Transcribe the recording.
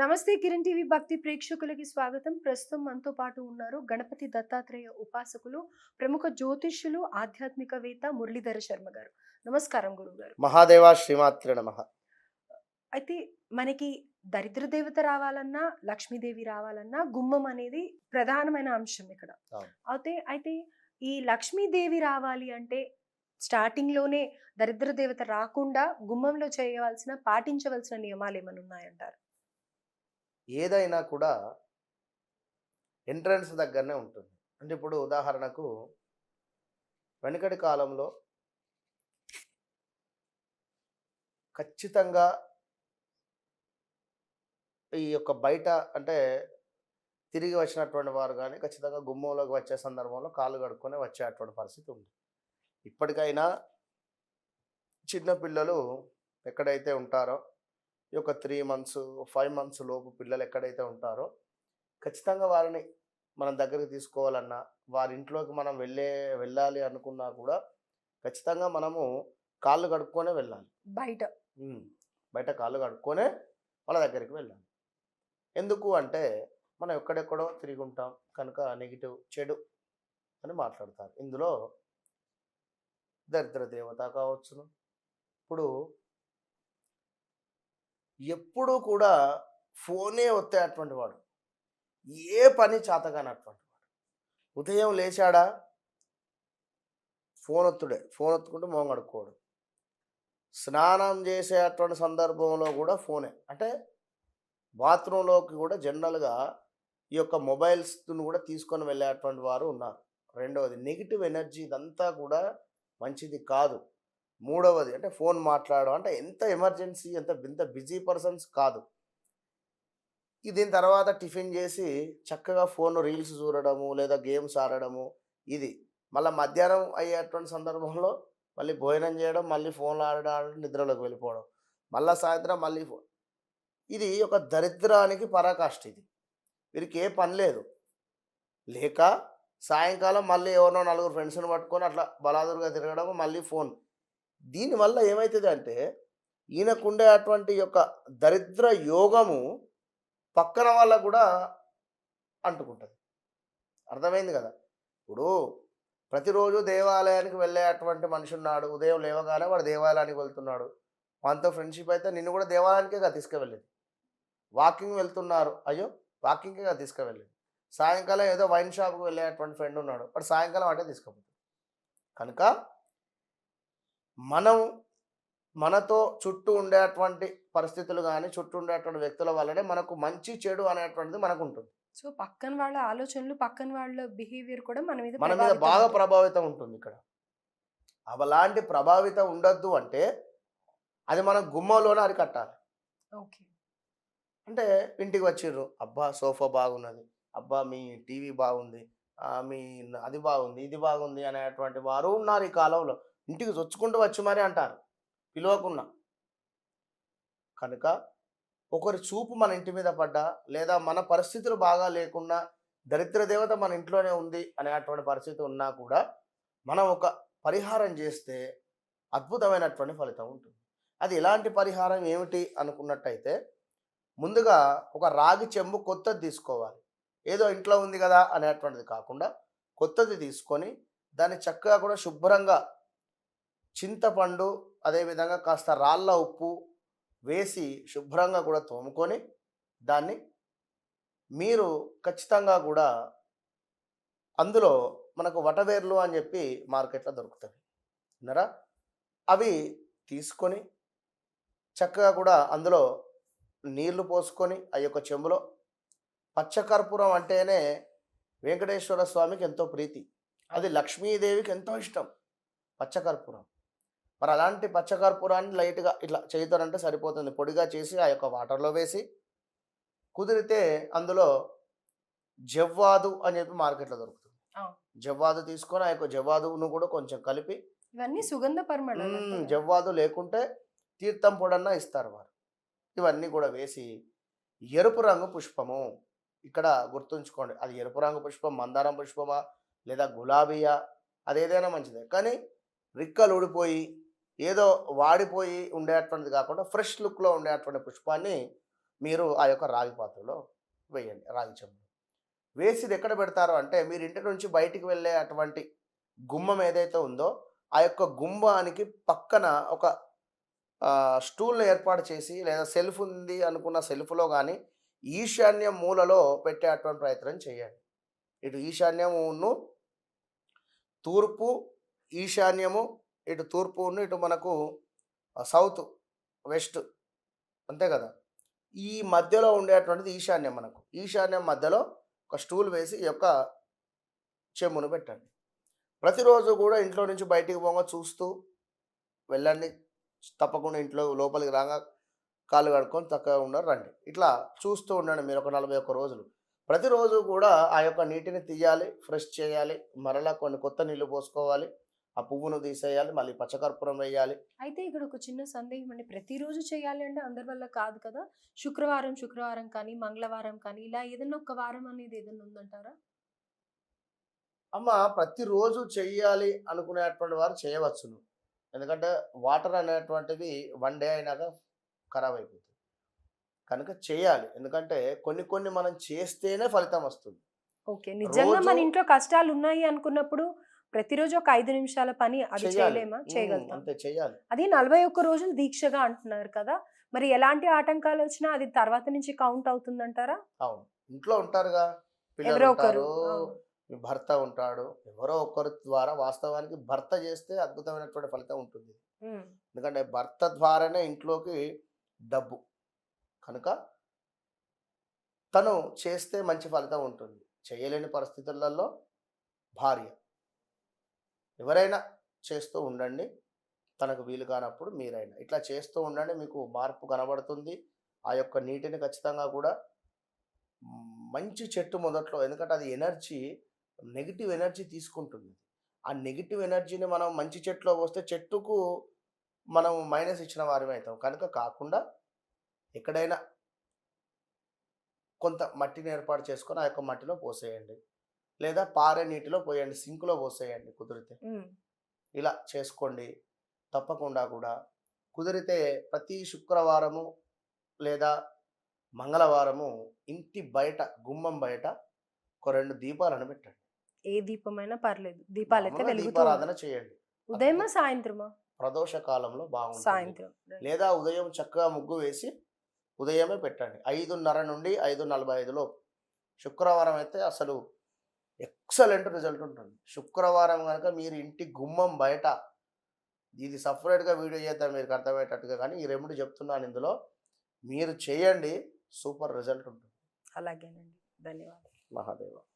నమస్తే కిరణ్ టీవీ భక్తి ప్రేక్షకులకి స్వాగతం. ప్రస్తుతం మనతో పాటు ఉన్నారు గణపతి దత్తాత్రేయ ఉపాసకులు ప్రముఖ జ్యోతిష్యులు ఆధ్యాత్మికవేత్త మురళీధర శర్మ గారు. నమస్కారం గురువు గారు మహాదేవ శ్రీమాత్రి నమ. అయితే మనకి దరిద్ర దేవత రావాలన్నా లక్ష్మీదేవి రావాలన్నా గుమ్మం అనేది ప్రధానమైన అంశం ఇక్కడ. అయితే అయితే ఈ లక్ష్మీదేవి రావాలి అంటే స్టార్టింగ్లోనే దరిద్ర దేవత రాకుండా గుమ్మంలో చేయవలసిన పాటించవలసిన నియమాలు ఏమైనా ఉన్నాయంటారు? ఏదైనా కూడా ఎంట్రన్స్ దగ్గరనే ఉంటుంది. అంటే ఇప్పుడు ఉదాహరణకు వెనుకటి కాలంలో ఖచ్చితంగా ఈ యొక్క బయట అంటే తిరిగి వచ్చినటువంటి వారు కానీ ఖచ్చితంగా గుమ్మంలోకి వచ్చే సందర్భంలో కాళ్ళు కడుక్కొని వచ్చేటువంటి పరిస్థితి ఉంది. ఇప్పటికైనా చిన్నపిల్లలు ఎక్కడైతే ఉంటారో ఈ యొక్క త్రీ మంత్స్ ఫైవ్ మంత్స్ లోపు పిల్లలు ఎక్కడైతే ఉంటారో ఖచ్చితంగా వారిని మనం దగ్గరికి తీసుకోవాలన్నా వారి ఇంట్లోకి మనం వెళ్ళే వెళ్ళాలి అనుకున్నా కూడా ఖచ్చితంగా మనము కాళ్ళు కడుక్కొనే వెళ్ళాలి. బయట. బయట కాళ్ళు కడుక్కొనే వాళ్ళ దగ్గరికి వెళ్ళాలి. ఎందుకు అంటే మనం ఎక్కడెక్కడో తిరిగి ఉంటాం కనుక నెగిటివ్ చెడు అని మాట్లాడతారు. ఇందులో దరిద్ర దేవత కావచ్చును. ఇప్పుడు ఎప్పుడూ కూడా ఫోనే ఒత్తేటువంటి వాడు. ఏ పని చేతగానటువంటి వాడు. ఉదయం లేచాడా? ఫోన్ ఒత్తుడే ఫోన్ ఒత్తుకుంటూ మొహం కడుక్కోడు. స్నానం చేసేటువంటి సందర్భంలో కూడా ఫోనే. అంటే బాత్రూంలోకి కూడా జనరల్గా ఈ యొక్క మొబైల్స్ను కూడా తీసుకొని వెళ్ళేటువంటి వారు ఉన్నారు. రెండవది నెగిటివ్ ఎనర్జీ ఇదంతా కూడా మంచిది కాదు. మూడవది అంటే ఫోన్ మాట్లాడడం అంటే ఎంత ఎమర్జెన్సీ ఎంత ఎంత బిజీ పర్సన్స్ కాదు. దీని తర్వాత టిఫిన్ చేసి చక్కగా ఫోన్ రీల్స్ చూడడము లేదా గేమ్స్ ఆడడము ఇది. మళ్ళీ మధ్యాహ్నం అయ్యేటువంటి సందర్భంలో మళ్ళీ భోజనం చేయడం మళ్ళీ ఫోన్లో ఆడడం ఆడడం నిద్రలోకి వెళ్ళిపోవడం. మళ్ళీ సాయంత్రం మళ్ళీ ఫోన్ ఇది ఒక దరిద్రానికి పరాకాష్ఠ ఇది. వీరికి ఏ పని లేదు. లేక సాయంకాలం మళ్ళీ ఎవరినో నలుగురు ఫ్రెండ్స్ని పట్టుకొని అట్లా బలాదురుగా తిరగడం మళ్ళీ ఫోన్. దీనివల్ల ఏమవుతుంది అంటే ఈయనకుండే అటువంటి యొక్క దరిద్ర యోగము పక్కన వాళ్ళకు కూడా అంటుకుంటుంది. అర్థమైంది కదా? ఇప్పుడు ప్రతిరోజు దేవాలయానికి వెళ్ళే అటువంటి మనిషి ఉన్నాడు ఉదయం లేవగానే వాడు దేవాలయానికి వెళ్తున్నాడు. మనతో ఫ్రెండ్షిప్ అయితే నిన్ను కూడా దేవాలయానికే కదా తీసుకువెళ్ళేది. వాకింగ్ వెళ్తున్నారు. అయ్యో! వాకింగ్కే కదా తీసుకువెళ్ళేది. సాయంకాలం ఏదో వైన్ షాప్కి వెళ్ళేటువంటి ఫ్రెండ్ ఉన్నాడు. వాడు సాయంకాలం అటే తీసుకుపోతుంది కనుక మనం మనతో చుట్టూ ఉండేటువంటి పరిస్థితులు కానీ చుట్టూ ఉండేటువంటి వ్యక్తుల వల్లనే మనకు మంచి చెడు అనేటువంటిది మనకు ఉంటుంది సో పక్కన వాళ్ళ ఆలోచనలు పక్కన వాళ్ళ బిహేవియర్ కూడా మన మీద మన మీద బాగా. ప్రభావితం ఉంటుంది ఇక్కడ. అలాంటి ప్రభావితం ఉండొద్దు అంటే అది మన గుమ్మంలోనే అరికట్టాలి ఓకే. అంటే ఇంటికి వచ్చిర్రు అబ్బా సోఫా బాగున్నది. అబ్బా మీ టీవీ బాగుంది. ఆ, మీ అది బాగుంది ఇది బాగుంది అనేటువంటి వారు ఉన్నారు ఈ కాలంలో. ఇంటికి చొచ్చుకుంటూ వచ్చి మరి అంటారు. పిలవకుండా. కనుక ఒకరి చూపు మన ఇంటి మీద పడ్డా లేదా మన పరిస్థితులు బాగా లేకున్నా దరిద్ర దేవత మన ఇంట్లోనే ఉంది అనేటువంటి పరిస్థితి ఉన్నా కూడా మనం ఒక పరిహారం చేస్తే అద్భుతమైనటువంటి ఫలితం ఉంటుంది. అది ఎలాంటి పరిహారం ఏమిటి అనుకున్నట్టయితే ముందుగా ఒక రాగి చెంబు కొత్తది తీసుకోవాలి. ఏదో ఇంట్లో ఉంది కదా అనేటువంటిది కాకుండా కొత్తది తీసుకొని దాన్ని చక్కగా కూడా శుభ్రంగా చింతపండు అదేవిధంగా కాస్త రాళ్ళ ఉప్పు వేసి శుభ్రంగా కూడా తోముకొని దాన్ని మీరు ఖచ్చితంగా కూడా అందులో మనకు వటవేర్లు అని చెప్పి మార్కెట్లో దొరుకుతాయి. విన్నారా? అవి తీసుకొని చక్కగా కూడా అందులో నీళ్ళు పోసుకొని ఆ యొక్క చెంబులో పచ్చకర్పూరం అంటేనే వెంకటేశ్వర స్వామికి ఎంతో ప్రీతి. అది లక్ష్మీదేవికి ఎంతో ఇష్టం. పచ్చకర్పూరం. మరి అలాంటి పచ్చకర్పూరాన్ని లైట్గా ఇట్లా చేయితోనంటే సరిపోతుంది. పొడిగా చేసి ఆ యొక్క వాటర్లో వేసి కుదిరితే అందులో జవ్వాదు అని చెప్పి మార్కెట్లో దొరుకుతుంది. జవ్వాదు తీసుకొని ఆ యొక్క జవ్వాదును కూడా కొంచెం కలిపి ఇవన్నీ సుగంధ. జవ్వాదు లేకుంటే తీర్థం పొడన్నా ఇస్తారు వారు. ఇవన్నీ కూడా వేసి ఎరుపు రంగు పుష్పము ఇక్కడ గుర్తుంచుకోండి. అది ఎరుపు రంగు పుష్పం మందారం పుష్పమా లేదా గులాబీయా? అది ఏదైనా మంచిదే. కానీ రిక్కలు ఊడిపోయి ఏదో వాడిపోయి ఉండేటువంటిది కాకుండా ఫ్రెష్ లుక్లో ఉండేటువంటి పుష్పాన్ని మీరు ఆ యొక్క రాగి పాత్రలో వేయండి రాగి చెంబు. వేసి ఇది ఎక్కడ పెడతారు అంటే మీరు ఇంటి నుంచి బయటికి వెళ్ళే అటువంటి గుమ్మం ఏదైతే ఉందో ఆ యొక్క గుమ్మానికి పక్కన ఒక స్టూల్ని ఏర్పాటు చేసి లేదా సెల్ఫ్ ఉంది అనుకున్న సెల్ఫ్లో కానీ ఈశాన్య మూలలో పెట్టేటువంటి ప్రయత్నం చేయండి. ఇటు ఈశాన్యమును తూర్పు ఈశాన్యము ఇటు తూర్పును ఇటు మనకు సౌత్ వెస్ట్ అంతే కదా. ఈ మధ్యలో ఉండేటువంటిది ఈశాన్యం మనకు. ఈశాన్యం మధ్యలో ఒక స్టూల్ వేసి ఈ యొక్క చెమ్మును పెట్టండి. ప్రతిరోజు కూడా ఇంట్లో నుంచి బయటికి పోగా చూస్తూ వెళ్ళండి. తప్పకుండా ఇంట్లో లోపలికి రాగా కాళ్ళు కడుక్కొని చక్కగా ఉండరు రండి. ఇట్లా చూస్తూ ఉండండి మీరు ఒక నలభై ఒక్క రోజులు. ప్రతిరోజు కూడా ఆ యొక్క నీటిని తీయాలి ఫ్రెష్ చేయాలి. మరలా కొన్ని కొత్త నీళ్ళు పోసుకోవాలి. ఆ పువ్వును తీసేయాలి మళ్ళీ పచ్చకర్పూరం వేయాలి. అయితే ఇక్కడ ఒక చిన్న సందేహం అండి. ప్రతిరోజు చేయాలి అంటే అందరి వల్ల కాదు కదా? శుక్రవారం శుక్రవారం కానీ మంగళవారం కానీ ఇలా ఏదైనా ఒక వారం అనేది ఏదైనా ఉందంటారా? అమ్మ ప్రతిరోజు చెయ్యాలి అనుకునేటువంటి వారు చేయవచ్చును. ఎందుకంటే వాటర్ అనేటువంటివి వన్ డే అయినాక ఖరాబ్ అయిపోతుంది కనుక చేయాలి. ఎందుకంటే కొన్ని కొన్ని మనం చేస్తేనే ఫలితం వస్తుంది. ఓకే. నిజంగా మన ఇంట్లో కష్టాలు ఉన్నాయి అనుకున్నప్పుడు ప్రతిరోజు ఒక ఐదు నిమిషాల పని అది చేయాలి. చేయలేమా? చేయగలుగుతాం. అంతే చేయాలి. అది నలభై ఒక్క రోజులు దీక్షగా అంటున్నారు కదా? మరి ఎలాంటి ఆటంకాలు వచ్చినా అది తర్వాత నుంచి కౌంట్ అవుతుందంటారా? అవును. ఇంట్లో ఉంటారుగా. పిల్లలు ఉంటారు భర్త ఉంటాడు. ఎవరో ఒకరి ద్వారా వాస్తవానికి భర్త చేస్తే అద్భుతమైనటువంటి ఫలితం ఉంటుంది. ఎందుకంటే భర్త ద్వారానే ఇంట్లోకి డబ్బు. కనుక తను చేస్తే మంచి ఫలితం ఉంటుంది. చేయలేని పరిస్థితులలో భార్య. ఎవరైనా చేస్తూ ఉండండి. తనకు వీలు కానప్పుడు మీరైనా. ఇట్లా చేస్తూ ఉండండి మీకు మార్పు కనబడుతుంది. ఆ యొక్క నీటిని ఖచ్చితంగా కూడా మంచి చెట్టు మొదట్లో ఎందుకంటే అది ఎనర్జీ నెగిటివ్ ఎనర్జీ తీసుకుంటుంది. ఆ నెగిటివ్ ఎనర్జీని మనం మంచి చెట్టులో పోస్తే చెట్టుకు మనం మైనస్ ఇచ్చిన వారమే అవుతాం. కనుక కాకుండా ఎక్కడైనా కొంత మట్టిని ఏర్పాటు చేసుకొని ఆ యొక్క మట్టిలో పోసేయండి. లేదా పారే నీటిలో పోయండి సింకులో పోసేయండి కుదిరితే. ఇలా చేసుకోండి. తప్పకుండా కూడా. కుదిరితే ప్రతి శుక్రవారము లేదా మంగళవారము ఇంటి బయట గుమ్మం బయట ఒక రెండు దీపాలను పెట్టండి. ఏ దీపమైనా పర్లేదు. దీపాలు అయితే దీపారాధన. చేయండి. ఉదయమా సాయంత్రమా? ప్రదోష కాలంలో బాగుంటుంది. సాయంత్రం లేదా ఉదయం చక్కగా ముగ్గు వేసి ఉదయమే పెట్టండి. ఐదున్నర నుండి ఐదు నలభై ఐదులో శుక్రవారం అయితే అసలు ఎక్సలెంట్ రిజల్ట్ ఉంటుంది. శుక్రవారం కనుక మీరు ఇంటి గుమ్మం బయట ఇది సపరేట్గా వీడియో చేద్దాం మీకు అర్థమయ్యేటట్టుగా కానీ ఈ రెమెడీ చెప్తున్నాను ఇందులో. మీరు చేయండి సూపర్ రిజల్ట్ ఉంటుంది. అలాగేనండి. ధన్యవాదాలు. మహాదేవ.